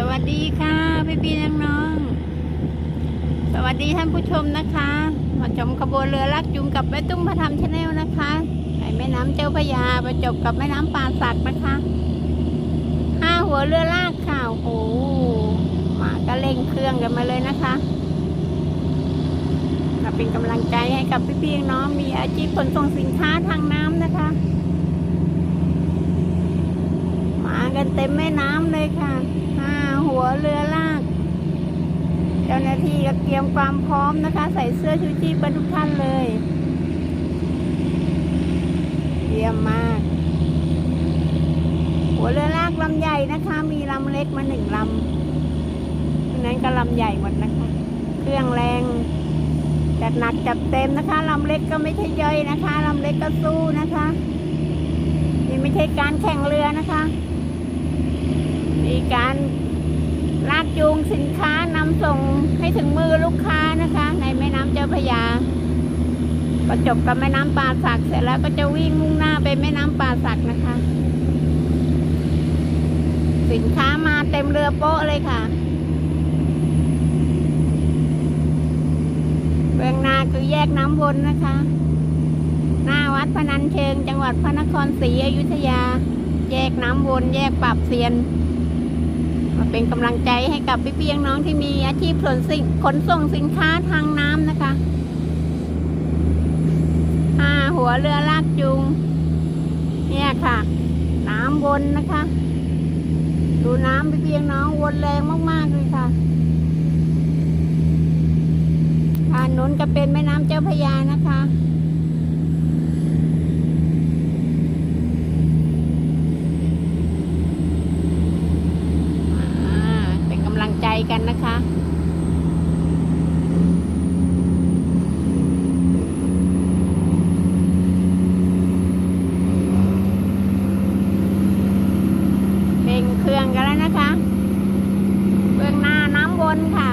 สวัสดีค่ะพี่พี่น้องน้องๆสวัสดีท่านผู้ชมนะคะ มาชมขบวนเรือลักจุงกับแม่ตุ้มพระธรรมชาแนลนะคะในแม่น้ำเจ้าพระยาประจบกับแม่น้ำป่าสักนะคะห้าหัวเรือลากค่ะโอ้โหมาก็เร่งเครื่องกันมาเลยนะคะก็เป็นกำลังใจให้กับพี่พี่น้องมีอาชีพขนส่งสินค้าทางน้ำนะคะ มากันเต็มแม่น้ำเลยค่ะห้าหัวเรือลาก เจ้าหน้าที่ก็เตรียมความพร้อมนะคะ ใส่เสื้อชูชีพกันทุกท่านเลยเยี่ยมมาก หัวเรือลากลำใหญ่นะคะ มีลำเล็กมาหนึ่งลำดังนั้นก็ลำใหญ่หมดนะคะ เครื่องแรงจัดหนักจัดเต็มนะคะลำเล็กก็ไม่ใช่ย่อยนะคะลำเล็กก็สู้นะคะ นี่ไม่ใช่การแข่งเรือนะคะ มีการลากจูงสินค้านำส่งให้ถึงมือลูกค้านะคะ ในแม่น้ำเจ้าพระยาประจบกับแม่น้ำป่าสักเสร็จแล้วก็จะวิ่งมุ่งหน้าไปแม่น้ำป่าสักนะคะ สินค้ามาเต็มเรือโป๊ะเลยค่ะเบื้องหน้าคือแยกน้ำวนนะคะ หน้าวัดพนัญเชิง จังหวัดพระนครศรีอยุธยา แยกน้ำวนแยกปรับเซียน มาเป็นกำลังใจให้กับพี่พี่น้องที่มีอาชีพขนสิ่งขนส่งสินค้าทางน้ำนะคะห้าหัวเรือลากจูง เนี่ยค่ะ น้ำวนนะคะ ดูน้ำพี่พี่น้องวนแรงมากๆเลยค่ะทานนู้นก็เป็นแม่น้ำเจ้าพระยานะคะ อ่าเป็น กำลังใจกันนะคะเบ่งเครื่องกันแล้วนะคะ เบื้องหน้าน้ำวนค่ะ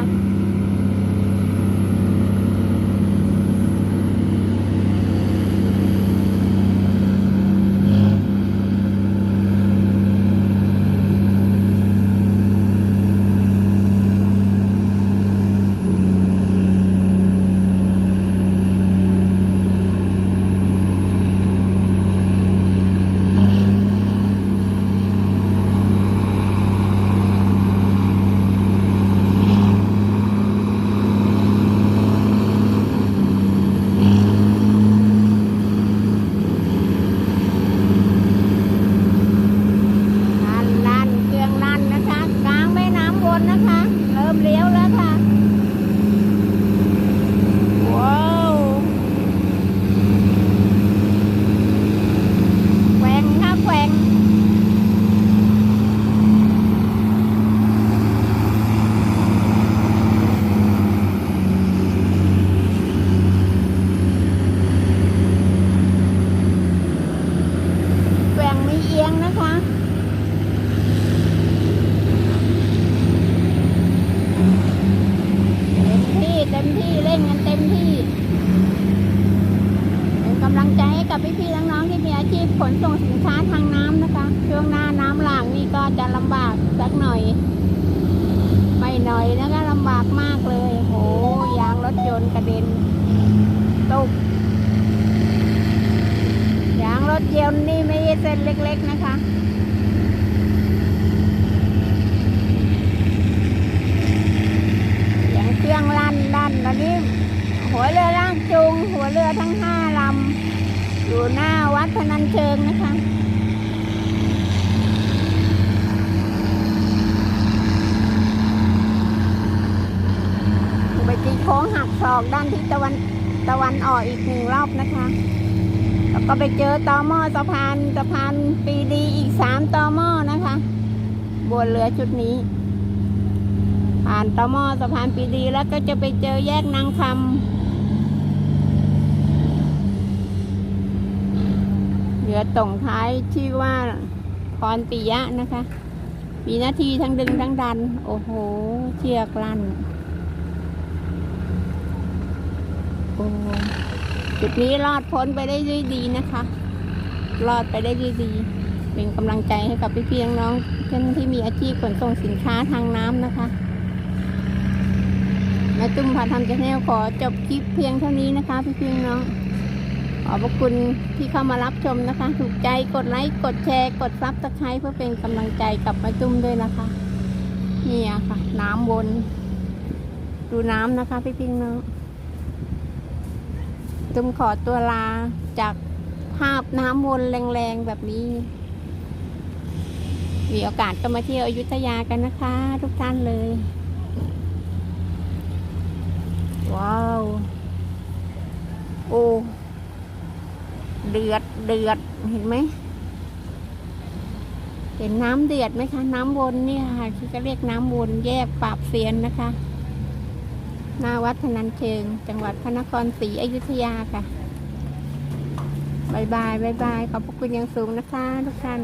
ลั่นลั่นเครื่องลั่นนะคะ กลางแม่ นะคะ เริ่มเลี้ยวแล้วาวแกว่งค่ะแกว่งแกว่งมีเอียงนะคะ เต็มที่เต็มที่เล่นกันเต็มที่ เป็นกำลังใจให้กับพี่ๆน้องๆที่มีอา ชีพขนส่งสินค้าทางน้ำนะคะ ช่วงหน้าน้ำหลากนี่ก็จะลำบากสักหน่อย ไม่หน่อยนะคะลำบากมากเลยโหยางรถยนต์กระเด็นตุกยางรถยนต์นี่ไม่ใช่เส้นเล็ก ๆนะคะเสียงเครื่องลั่นลั่นตอนนี้ หัวเรือล่ากจูงหัวเรือทั้งห้าลำ อยู่หน้าวัดพนัญเชิงนะคะไปตีโค้งหักศอกด้านทิศตะวันตะวันออกอีกหนึ่งรอบนะคะ แล้วก็ไปเจอตอหม้อสะพานสะพานปีดีอีกสามตอหม้อนะคะบนเรือชุดนี้ ผ่านตอหม้อสะพานปีดีแล้วก็จะไปเจอแยกนางคำ เหลือต่งท้ายชื่อว่าพรปิยะนะคะ มีหน้าที่ทั้งดึงทั้งดัน โอ้โห เชือกลั่น โอ้จุดนี้รอดพ้นไปได้ด้วยดีนะคะ รอดไปได้ด้วยดี เป็นกำลังใจให้กับพี่ๆน้องๆเพื่อนที่มีอาชีพขนส่งสินค้าทางน้ำนะคะแม่ตุ้มพาทำจะแนลขอจบคลิปเพียงเท่านี้นะคะ พี่ๆน้อง ขอบคุณที่เข้ามารับชมนะคะ ถูกใจกดไลค์กดแชร์กดซับสไครต์เพื่อเป็นกำลังใจกับม่ตุ้มด้วยนะคะนี่อะค่ะ น้ำวนดูน้ำนะคะ พี่พิงน้องตุ้มขอตัวลาจากภาพน้ำวนแรงๆแบบนี้ มีโอกาสก็มาเที่ยวอยุธยากันนะคะ ทุกท่านเลย ว้าว โอ้ เดือดเดือดเห็นไหมเห็นน้ำเดือดไหมคะ น้ำวนเนี่ยค่ะที่ก็เรียกน้ำวนแยกปราบเซียนนะคะ หน้าวัดพนัญเชิง จังหวัดพระนครศรีอยุธยาค่ะบายบายบายบายขอบพระคุณอย่างสูงนะคะ ทุกท่าน